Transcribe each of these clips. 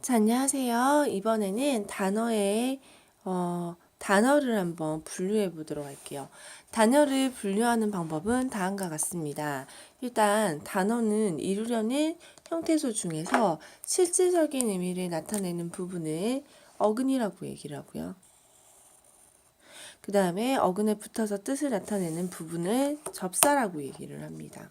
자, 안녕하세요. 이번에는 단어의 어, 단어를 한번 분류해 보도록 할게요. 단어를 분류하는 방법은 다음과 같습니다. 일단 단어는 이루려는 형태소 중에서 실질적인 의미를 나타내는 부분을 어근이라고 얘기를 하고요. 그 다음에 어근에 붙어서 뜻을 나타내는 부분을 접사라고 얘기를 합니다.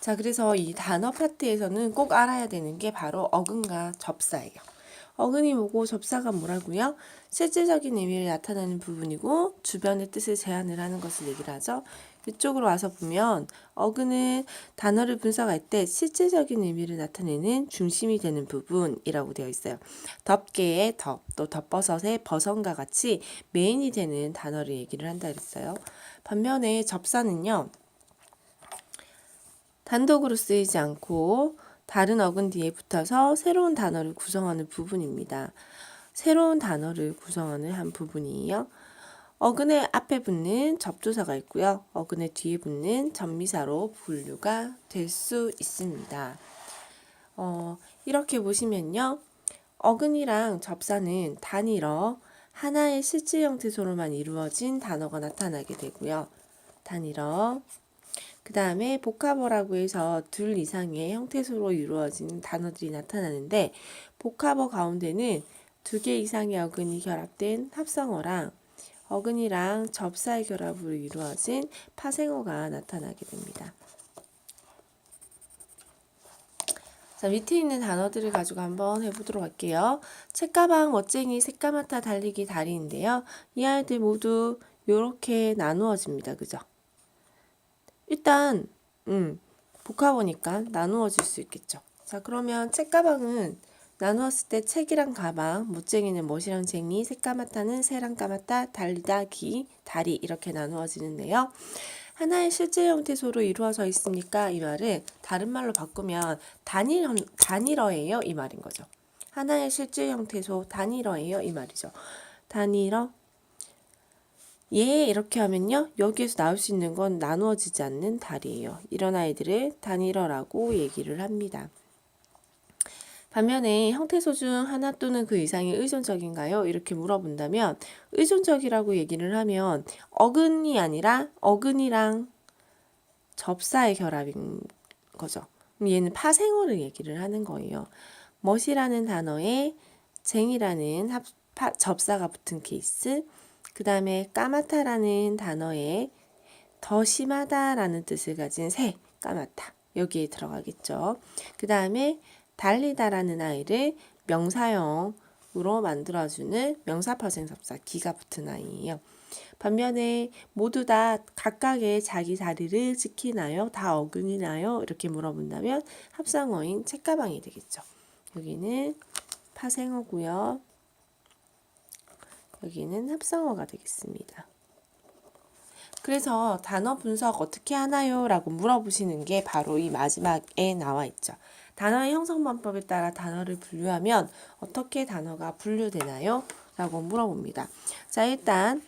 자, 그래서 이 단어 파트에서는 꼭 알아야 되는 게 바로 어근과 접사예요. 어근이 뭐고 접사가 뭐라고요? 실질적인 의미를 나타내는 부분이고 주변의 뜻을 제한을 하는 것을 얘기를 하죠. 이쪽으로 와서 보면 어근은 단어를 분석할 때 실질적인 의미를 나타내는 중심이 되는 부분이라고 되어 있어요. 덮개의 덮, 또 덮버섯의 버선과 같이 메인이 되는 단어를 얘기를 한다 그랬어요. 반면에 접사는요. 단독으로 쓰이지 않고 다른 어근 뒤에 붙어서 새로운 단어를 구성하는 부분입니다. 새로운 단어를 구성하는 한 부분이에요. 어근의 앞에 붙는 접두사가 있고요. 어근의 뒤에 붙는 전미사로 분류가 될 수 있습니다. 어, 이렇게 보시면요. 어근이랑 접사는 단일어 하나의 실질 형태소로만 이루어진 단어가 나타나게 되고요. 단일어 그 다음에 복합어라고 해서 둘 이상의 형태소로 이루어진 단어들이 나타나는데 복합어 가운데는 두 개 이상의 어근이 결합된 합성어랑 어근이랑 접사의 결합으로 이루어진 파생어가 나타나게 됩니다. 자, 밑에 있는 단어들을 가지고 한번 해보도록 할게요. 책가방, 멋쟁이, 새까맣다, 달리기, 다리인데요. 이 아이들 모두 이렇게 나누어집니다. 그죠? 일단 음, 복합어니까 나누어질 수 있겠죠. 자, 그러면 책가방은 나누었을 때 책이랑 가방, 못쟁이는 못이랑 쟁이, 새까맣다는 새랑 까맣다, 달리다, 기, 다리 이렇게 나누어지는데요. 하나의 실제 형태소로 이루어져 있으니까 이 말을 다른 말로 바꾸면 단일 단일어예요 이 말인 거죠. 하나의 실제 형태소 단일어예요 이 말이죠. 단일어 예 이렇게 하면요 여기에서 나올 수 있는 건 나누어지지 않는 달이에요. 이런 아이들을 단일어라고 얘기를 합니다. 반면에 형태소 중 하나 또는 그 이상이 의존적인가요? 이렇게 물어본다면 의존적이라고 얘기를 하면 어근이 아니라 어근이랑 접사의 결합인 거죠. 얘는 파생어를 얘기를 하는 거예요. 멋이라는 단어에 쟁이라는 합, 파, 접사가 붙은 케이스, 그 다음에 까맣다라는 단어에 더 심하다라는 뜻을 가진 새, 까맣다. 여기에 들어가겠죠. 그 다음에 달리다라는 아이를 명사형으로 만들어주는 명사파생섭사 기가 붙은 아이예요. 반면에 모두 다 각각의 자기 자리를 지키나요? 다 어긋이나요? 이렇게 물어본다면 합성어인 책가방이 되겠죠. 여기는 파생어고요. 여기는 합성어가 되겠습니다. 그래서 단어 분석 어떻게 하나요? 라고 물어보시는 게 바로 이 마지막에 나와 있죠. 단어의 형성반법에 따라 단어를 분류하면 어떻게 단어가 분류되나요? 라고 물어봅니다. 자, 일단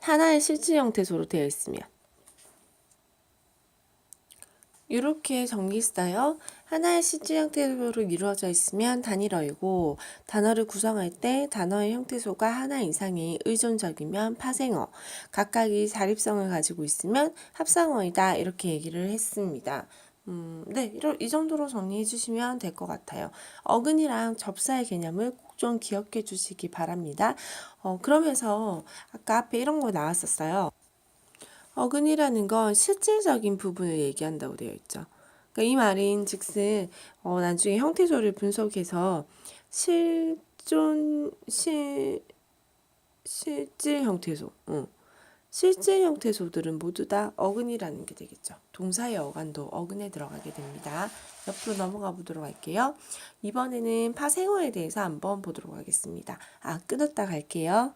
하나의 실질 형태소로 되어 있으면 이렇게 정리했어요. 하나의 실질 형태소로 이루어져 있으면 단일어이고 단어를 구성할 때 단어의 형태소가 하나 이상이 의존적이면 파생어, 각각이 자립성을 가지고 있으면 합성어이다 이렇게 얘기를 했습니다. 음, 네, 이러, 이 정도로 정리해 주시면 될 것 같아요. 어근이랑 접사의 개념을 꼭 좀 기억해 주시기 바랍니다. 어, 그러면서 아까 앞에 이런 거 나왔었어요. 어근이라는 건 실질적인 부분을 얘기한다고 되어 있죠. 그러니까 이 말인 즉슨 어, 나중에 형태소를 분석해서 실존 실 실질 형태소, 어. 실질 형태소들은 모두 다 어근이라는 게 되겠죠. 동사의 어간도 어근에 들어가게 됩니다. 옆으로 넘어가 보도록 할게요. 이번에는 파생어에 대해서 한번 보도록 하겠습니다. 아, 끊었다 갈게요.